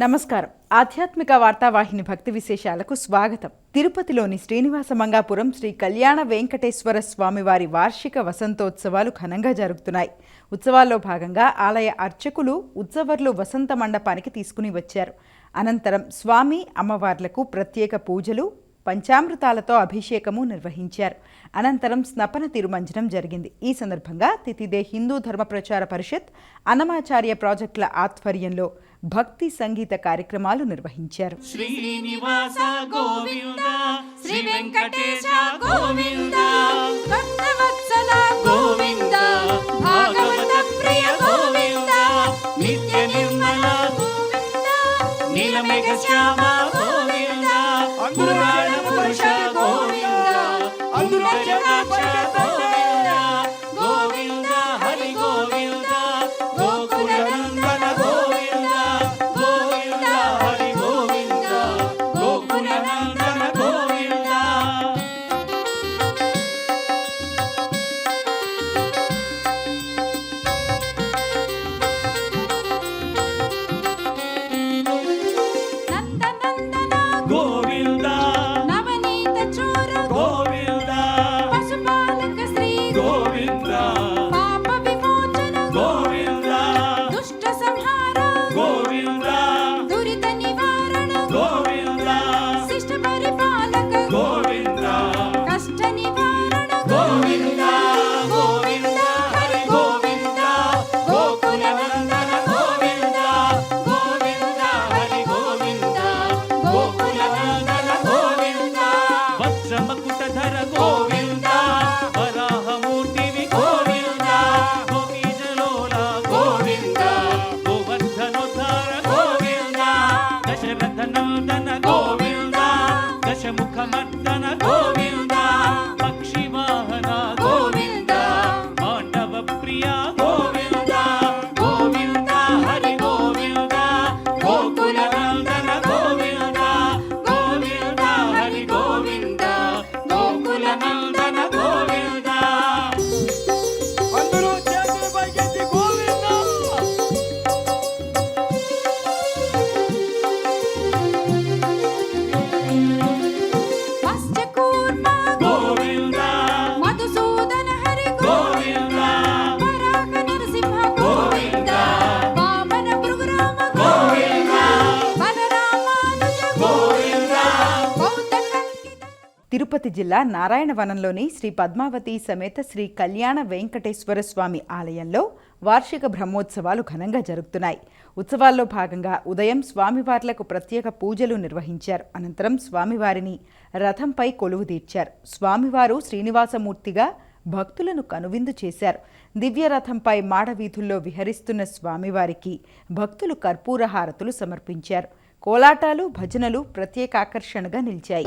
నమస్కారం. ఆధ్యాత్మిక వార్తావాహిని భక్తి విశేషాలకు స్వాగతం. తిరుపతిలోని శ్రీనివాస మంగాపురం శ్రీ కళ్యాణ వెంకటేశ్వర స్వామివారి వార్షిక వసంతోత్సవాలు ఘనంగా జరుగుతున్నాయి. ఉత్సవాల్లో భాగంగా ఆలయ అర్చకులు ఉత్సవర్లు వసంత మండపానికి తీసుకుని వచ్చారు. అనంతరం స్వామి అమ్మవార్లకు ప్రత్యేక పూజలు పంచామృతాలతో అభిషేకము నిర్వహించారు. అనంతరం స్నపన తిరుమంజనం జరిగింది. ఈ సందర్భంగా తితిదే హిందూ ధర్మ ప్రచార పరిషత్ అన్నమాచార్య ప్రాజెక్టుల ఆధ్వర్యంలో భక్తి సంగీత కార్యక్రమాలు నిర్వహించారు. శ్రీనివాస గోవింద శ్రీ వెంకటేశ గోవింద. భక్తవత్సల గోవింద భాగవత ప్రియ గోవింద. నిత్య నిర్మల నీలమేఘ శ్యామ గోవింద. పురాణ పురుష జిల్లా నారాయణవనంలోని శ్రీ పద్మావతి సమేత శ్రీ కళ్యాణ వెంకటేశ్వర స్వామి ఆలయంలో వార్షిక బ్రహ్మోత్సవాలు ఘనంగా జరుగుతున్నాయి. ఉత్సవాల్లో భాగంగా ఉదయం స్వామివార్లకు ప్రత్యేక పూజలు నిర్వహించారు. అనంతరం స్వామివారిని రథంపై కొలువు తీర్చారు. స్వామివారు శ్రీనివాసమూర్తిగా భక్తులను కనువిందు చేశారు. దివ్యరథంపై మాడవీధుల్లో విహరిస్తున్న స్వామివారికి భక్తులు కర్పూర హారతులు సమర్పించారు. కోలాటాలు భజనలు ప్రత్యేక ఆకర్షణగా నిలిచాయి.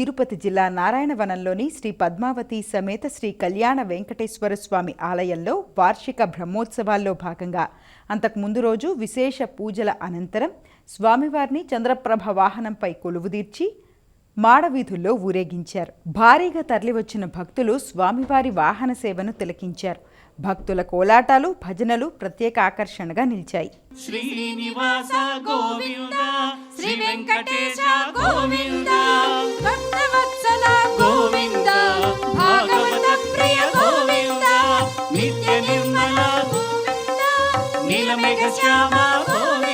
తిరుపతి జిల్లా నారాయణవనంలోని శ్రీ పద్మావతి సమేత శ్రీ కళ్యాణ వెంకటేశ్వర స్వామి ఆలయంలో వార్షిక బ్రహ్మోత్సవాల్లో భాగంగా అంతకు ముందు రోజు విశేష పూజల అనంతరం స్వామివారిని చంద్రప్రభ వాహనంపై కొలువుదీర్చి మాడవీధుల్లో ఊరేగించారు. భారీగా తరలివచ్చిన భక్తులు స్వామివారి వాహన సేవను తిలకించారు. భక్తుల కోలాటాలు భజనలు ప్రత్యేక ఆకర్షణగా నిలిచాయి. శ్రీనివాస గోవింద శ్రీ వెంకటేశ గోవింద భక్తవత్సల గోవింద భాగవత ప్రియ గోవింద నిత్య నిర్మల నీలమేఘ శ్యామ గోవింద.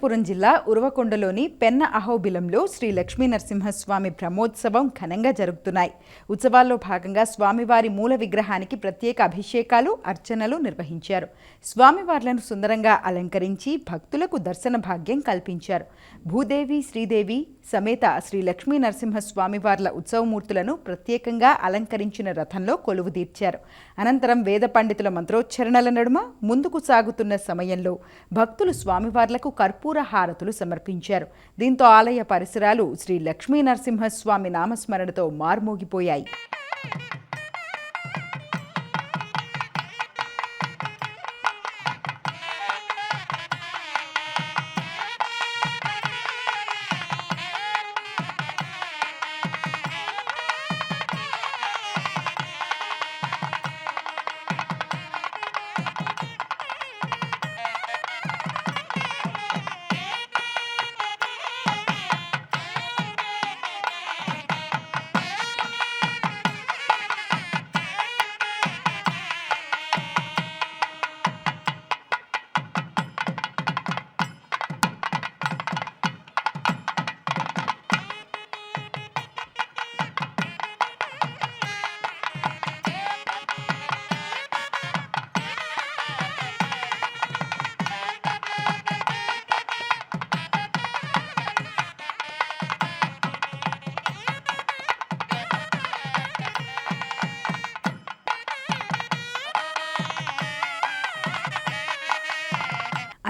అనంతపురం జిల్లా ఉరవకొండలోని పెన్న అహోబిలంలో శ్రీ లక్ష్మీ నరసింహస్వామి బ్రహ్మోత్సవం ఘనంగా జరుగుతున్నాయి. ఉత్సవాల్లో భాగంగా స్వామివారి మూల విగ్రహానికి ప్రత్యేక అభిషేకాలు అర్చనలు నిర్వహించారు. స్వామివార్లను సుందరంగా అలంకరించి భక్తులకు దర్శన భాగ్యం కల్పించారు. భూదేవి శ్రీదేవి సమేత శ్రీ లక్ష్మీ నరసింహస్వామివార్ల ఉత్సవమూర్తులను ప్రత్యేకంగా అలంకరించిన రథంలో కొలువు తీర్చారు. అనంతరం వేద పండితుల మంత్రోచ్చరణల నడుమ ముందుకు సాగుతున్న సమయంలో భక్తులు స్వామివార్లకు కర్పూర హారతులు సమర్పించారు. దీంతో ఆలయ పరిసరాలు శ్రీ లక్ష్మీ నరసింహస్వామి నామస్మరణతో మార్మోగిపోయాయి.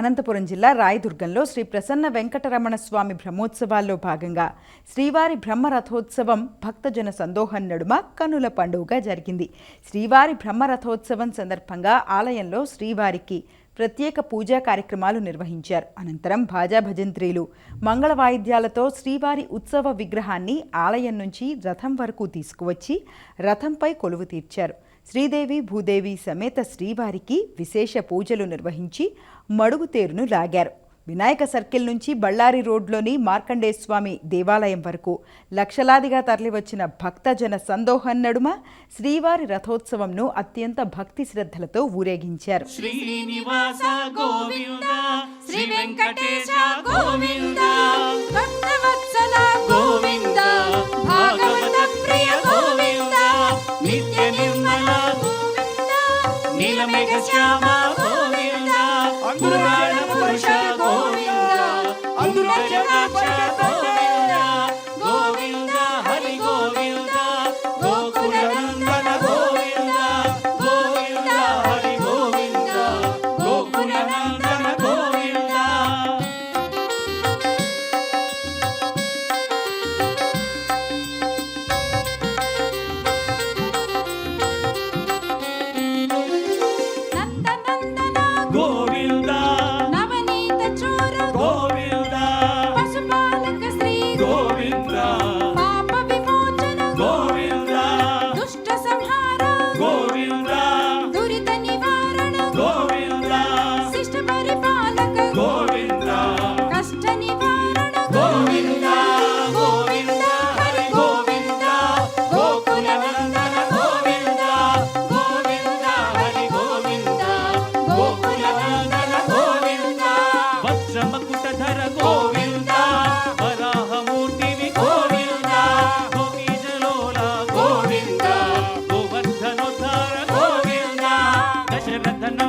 అనంతపురం జిల్లా రాయదుర్గంలో శ్రీ ప్రసన్న వెంకటరమణ స్వామి బ్రహ్మోత్సవాల్లో భాగంగా శ్రీవారి బ్రహ్మ రథోత్సవం భక్తజన సందోహం నడుమ కనుల పండుగగా జరిగింది. శ్రీవారి బ్రహ్మ రథోత్సవం సందర్భంగా ఆలయంలో శ్రీవారికి ప్రత్యేక పూజా కార్యక్రమాలు నిర్వహించారు. అనంతరం భాజా భజంత్రీలు మంగళ వాయిద్యాలతో శ్రీవారి ఉత్సవ విగ్రహాన్ని ఆలయం నుంచి రథం వరకు తీసుకువచ్చి రథంపై కొలువు తీర్చారు. శ్రీదేవి భూదేవి సమేత శ్రీవారికి విశేష పూజలు నిర్వహించి మడుగుతేరును లాగారు. వినాయక సర్కిల్ నుంచి బళ్ళారి రోడ్లోని మార్కండేస్వామి దేవాలయం వరకు లక్షలాదిగా తరలివచ్చిన భక్తజన సందోహం నడుమ శ్రీవారి రథోత్సవంను అత్యంత భక్తి శ్రద్ధలతో ఊరేగించారు. శ్రీనివాస గోవింద శ్రీ వెంకటేశ గోవింద నీలమేఘ శ్యామ గోవింద పురాణ పురుష గోవింద అందుర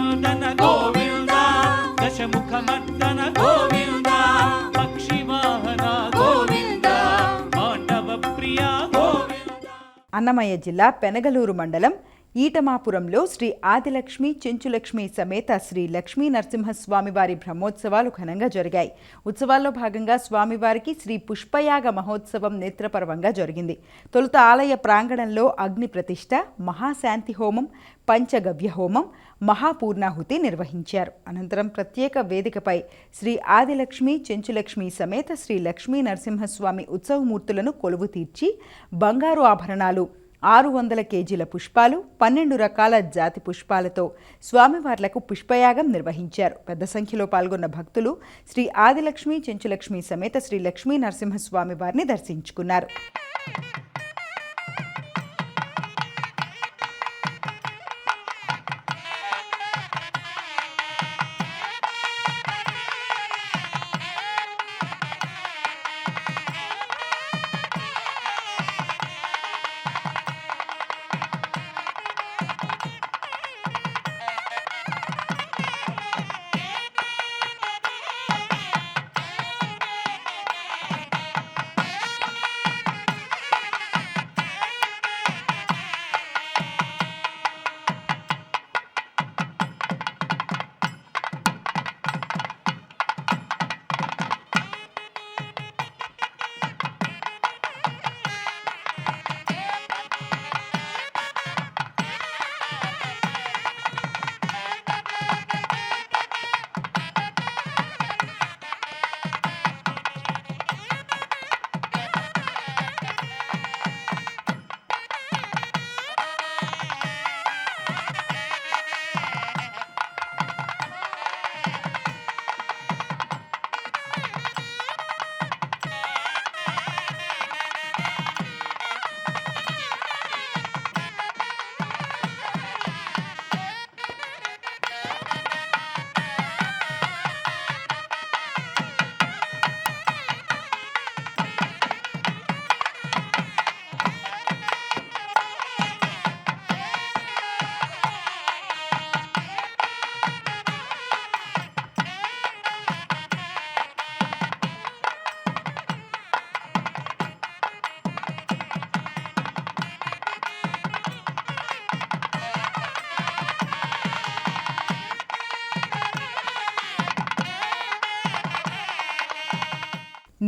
దశరథ గోవింద దశముఖ దశముఖమర్దన గోవింద పక్షి వాహన గోవింద మాండవ ప్రియ గోవింద. అన్నమయ్య జిల్లా పెనగలూరు మండలం ఈటమాపురంలో శ్రీ ఆదిలక్ష్మి చెంచులక్ష్మి సమేత శ్రీ లక్ష్మీ నరసింహస్వామి వారి బ్రహ్మోత్సవాలు ఘనంగా జరిగాయి. ఉత్సవాల్లో భాగంగా స్వామివారికి శ్రీ పుష్పయాగ మహోత్సవం నేత్రపర్వంగా జరిగింది. తొలుత ఆలయ ప్రాంగణంలో అగ్ని ప్రతిష్ట మహాశాంతి హోమం పంచగవ్య హోమం మహాపూర్ణాహుతి నిర్వహించారు. అనంతరం ప్రత్యేక వేదికపై శ్రీ ఆదిలక్ష్మి చెంచులక్ష్మి సమేత శ్రీ లక్ష్మీ నరసింహస్వామి ఉత్సవమూర్తులను కొలువు తీర్చి బంగారు ఆభరణాలు ఆరు వందల కేజీల పుష్పాలు పన్నెండు రకాల జాతి పుష్పాలతో స్వామివార్లకు పుష్పయాగం నిర్వహించారు. పెద్ద సంఖ్యలో పాల్గొన్న భక్తులు శ్రీ ఆదిలక్ష్మి చెంచులక్ష్మి సమేత శ్రీ లక్ష్మీ నరసింహస్వామి వారిని దర్శించుకున్నారు.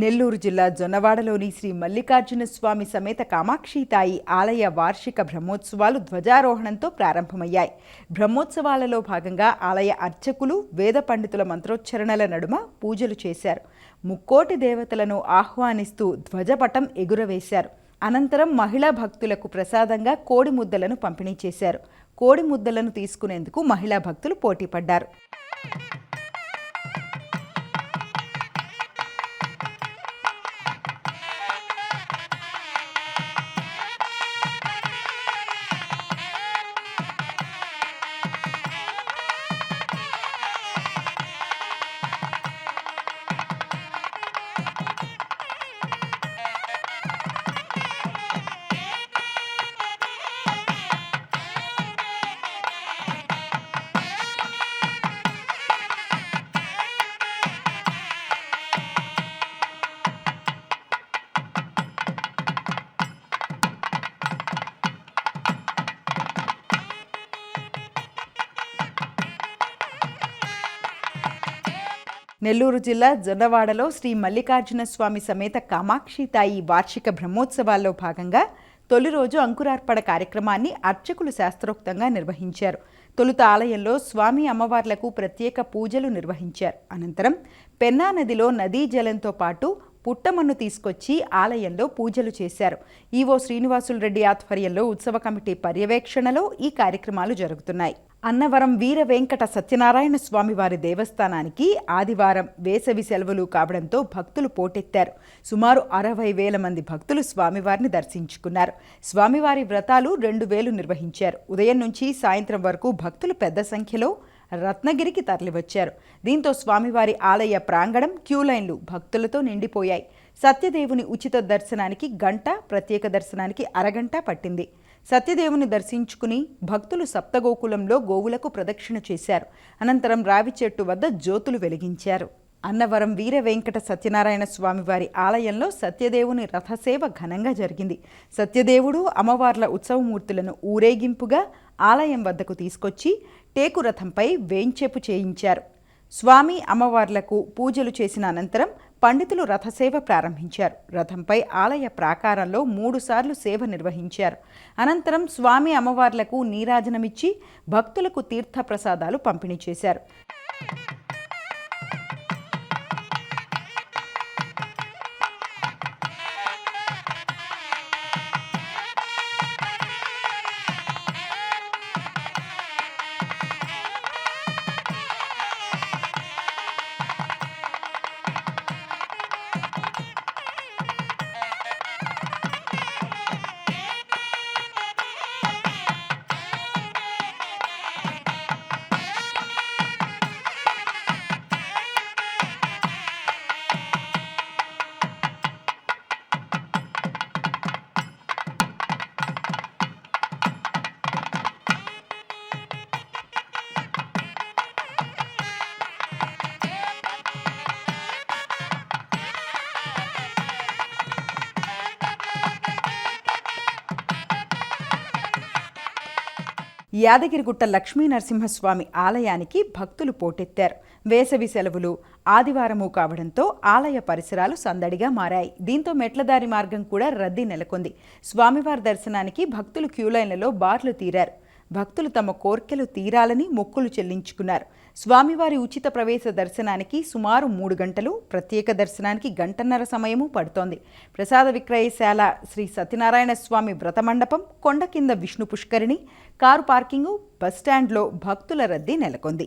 నెల్లూరు జిల్లా జొన్నవాడలోని శ్రీ మల్లికార్జున స్వామి సమేత కామాక్షితాయి ఆలయ వార్షిక బ్రహ్మోత్సవాలు ధ్వజారోహణంతో ప్రారంభమయ్యాయి. బ్రహ్మోత్సవాలలో భాగంగా ఆలయ అర్చకులు వేద పండితుల మంత్రోచ్చరణల నడుమ పూజలు చేశారు. ముక్కోటి దేవతలను ఆహ్వానిస్తూ ధ్వజపటం ఎగురవేశారు. అనంతరం మహిళా భక్తులకు ప్రసాదంగా కోడి ముద్దలను పంపిణీ చేశారు. కోడి ముద్దలను తీసుకునేందుకు మహిళా భక్తులు పోటీపడ్డారు నెల్లూరు జిల్లా జొన్నవాడలో శ్రీ మల్లికార్జున స్వామి సమేత కామాక్షితాయి వార్షిక బ్రహ్మోత్సవాల్లో భాగంగా తొలి రోజు అంకురార్పణ కార్యక్రమాన్ని అర్చకులు శాస్త్రోక్తంగా నిర్వహించారు. తొలుత ఆలయంలో స్వామి అమ్మవార్లకు ప్రత్యేక పూజలు నిర్వహించారు. అనంతరం పెన్నా నదిలో నదీ జలంతో పాటు పుట్టమన్ను తీసుకొచ్చి ఆలయంలో పూజలు చేశారు. ఈవో శ్రీనివాసులు రెడ్డి ఆధ్వర్యంలో ఉత్సవ కమిటీ పర్యవేక్షణలో ఈ కార్యక్రమాలు జరుగుతున్నాయి. అన్నవరం వీర వెంకట సత్యనారాయణ స్వామివారి దేవస్థానానికి ఆదివారం వేసవి సెలవులు కావడంతో భక్తులు పోటెత్తారు. సుమారు అరవై వేల మంది భక్తులు స్వామివారిని దర్శించుకున్నారు. స్వామివారి వ్రతాలు రెండు వేలు నిర్వహించారు. ఉదయం నుంచి సాయంత్రం వరకు భక్తులు పెద్ద సంఖ్యలో రత్నగిరికి తరలివచ్చారు. దీంతో స్వామివారి ఆలయ ప్రాంగణం క్యూ లైన్లు భక్తులతో నిండిపోయాయి. సత్యదేవుని ఉచిత దర్శనానికి గంట ప్రత్యేక దర్శనానికి అరగంట పట్టింది. సత్యదేవుని దర్శించుకుని భక్తులు సప్తగోకులంలో గోవులకు ప్రదక్షిణ చేశారు. అనంతరం రావి చెట్టు వద్ద జ్యోతులు వెలిగించారు. అన్నవరం వీర వెంకట సత్యనారాయణ స్వామివారి ఆలయంలో సత్యదేవుని రథసేవ ఘనంగా జరిగింది. సత్యదేవుడు అమ్మవార్ల ఉత్సవమూర్తులను ఊరేగింపుగా ఆలయం వద్దకు తీసుకొచ్చి టేకు రథంపై వేంచేపు చేయించారు. స్వామి అమ్మవార్లకు పూజలు చేసిన అనంతరం పండితులు రథసేవ ప్రారంభించారు. రథంపై ఆలయ ప్రాకారంలో మూడుసార్లు సేవ నిర్వహించారు. అనంతరం స్వామి అమ్మవార్లకు నీరాజనమిచ్చి భక్తులకు తీర్థప్రసాదాలు పంపిణీ చేశారు. యాదగిరిగుట్ట లక్ష్మీ నరసింహస్వామి ఆలయానికి భక్తులు పోటెత్తారు. వేసవి సెలవులు ఆదివారము కావడంతో ఆలయ పరిసరాలు సందడిగా మారాయి. దీంతో మెట్లదారి మార్గం కూడా రద్దీ నెలకొంది. స్వామివారి దర్శనానికి భక్తులు క్యూలైన్లలో బార్లు తీరారు. భక్తులు తమ కోర్కెలు తీరాలని మొక్కులు చెల్లించుకున్నారు. స్వామివారి ఉచిత ప్రవేశ దర్శనానికి సుమారు మూడు గంటలు ప్రత్యేక దర్శనానికి గంటన్నర సమయము పడుతోంది. ప్రసాద విక్రయశాల శ్రీ సత్యనారాయణ స్వామి వ్రత మండపం కొండ కింద విష్ణు పుష్కరిణి కారు పార్కింగు బస్టాండ్లో భక్తుల రద్దీ నెలకొంది.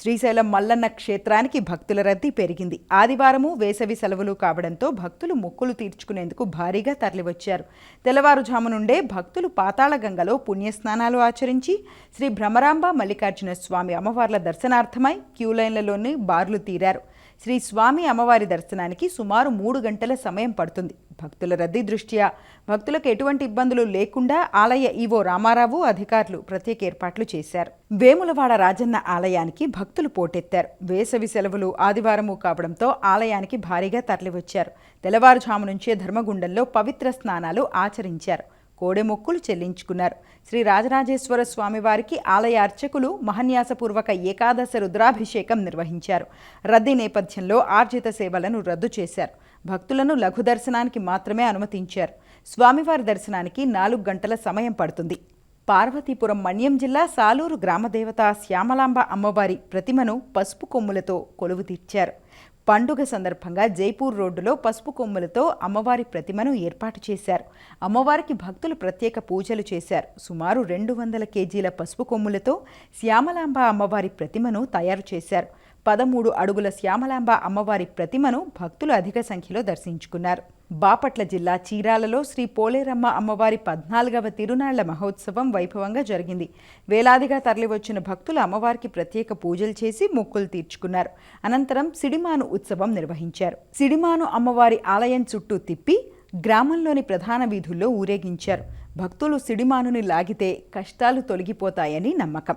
శ్రీశైలం మల్లన్న క్షేత్రానికి భక్తుల రద్దీ పెరిగింది. ఆదివారము వేసవి సెలవులు కావడంతో భక్తులు మొక్కులు తీర్చుకునేందుకు భారీగా తరలివచ్చారు. తెల్లవారుజాము నుండే భక్తులు పాతాళగంగలో పుణ్యస్నానాలు ఆచరించి శ్రీ భ్రమరాంబ మల్లికార్జున స్వామి అమ్మవార్ల దర్శనార్థమై క్యూ లైన్లలోని బార్లు తీరారు. శ్రీ స్వామి అమ్మవారి దర్శనానికి సుమారు మూడు గంటల సమయం పడుతుంది. భక్తుల రద్దీ దృష్ట్యా భక్తులకు ఎటువంటి ఇబ్బందులు లేకుండా ఆలయ ఈవో రామారావు అధికారులు ప్రత్యేక ఏర్పాట్లు చేశారు. వేములవాడ రాజన్న ఆలయానికి భక్తులు పోటెత్తారు. వేసవి సెలవులు ఆదివారము కావడంతో ఆలయానికి భారీగా తరలివచ్చారు. తెల్లవారుజాము నుంచే ధర్మగుండంలో పవిత్ర స్నానాలు ఆచరించారు. కోడెమొక్కులు చెల్లించుకున్నారు. శ్రీ రాజరాజేశ్వర స్వామివారికి ఆలయ అర్చకులు మహన్యాసపూర్వక ఏకాదశ రుద్రాభిషేకం నిర్వహించారు. రద్దీ నేపథ్యంలో ఆర్జిత సేవలను రద్దు చేశారు. భక్తులను లఘు దర్శనానికి మాత్రమే అనుమతించారు. స్వామివారి దర్శనానికి నాలుగు గంటల సమయం పడుతుంది. పార్వతీపురం మన్యం జిల్లా సాలూరు గ్రామదేవత శ్యామలాంబ అమ్మవారి ప్రతిమను పసుపు కొమ్ములతో కొలువు తీర్చారు పండుగ సందర్భంగా జైపూర్ రోడ్డులో పసుపు కొమ్ములతో అమ్మవారి ప్రతిమను ఏర్పాటు చేశారు. అమ్మవారికి భక్తులు ప్రత్యేక పూజలు చేశారు. సుమారు రెండు వందల కేజీల పసుపు కొమ్ములతో శ్యామలాంబ అమ్మవారి ప్రతిమను తయారు చేశారు. పదమూడు అడుగుల శ్యామలాంబ అమ్మవారి ప్రతిమను భక్తులు అధిక సంఖ్యలో దర్శించుకున్నారు. బాపట్ల జిల్లా చీరాలలో శ్రీ పోలేరమ్మ అమ్మవారి పద్నాలుగవ తిరునాళ్ళ మహోత్సవం వైభవంగా జరిగింది. వేలాదిగా తరలివచ్చిన భక్తులు అమ్మవారికి ప్రత్యేక పూజలు చేసి మొక్కులు తీర్చుకున్నారు. అనంతరం సిడిమాను ఉత్సవం నిర్వహించారు. సిడిమాను అమ్మవారి ఆలయం చుట్టూ తిప్పి గ్రామంలోని ప్రధాన వీధుల్లో ఊరేగించారు. భక్తులు సిడిమానుని లాగితే కష్టాలు తొలగిపోతాయని నమ్మకం.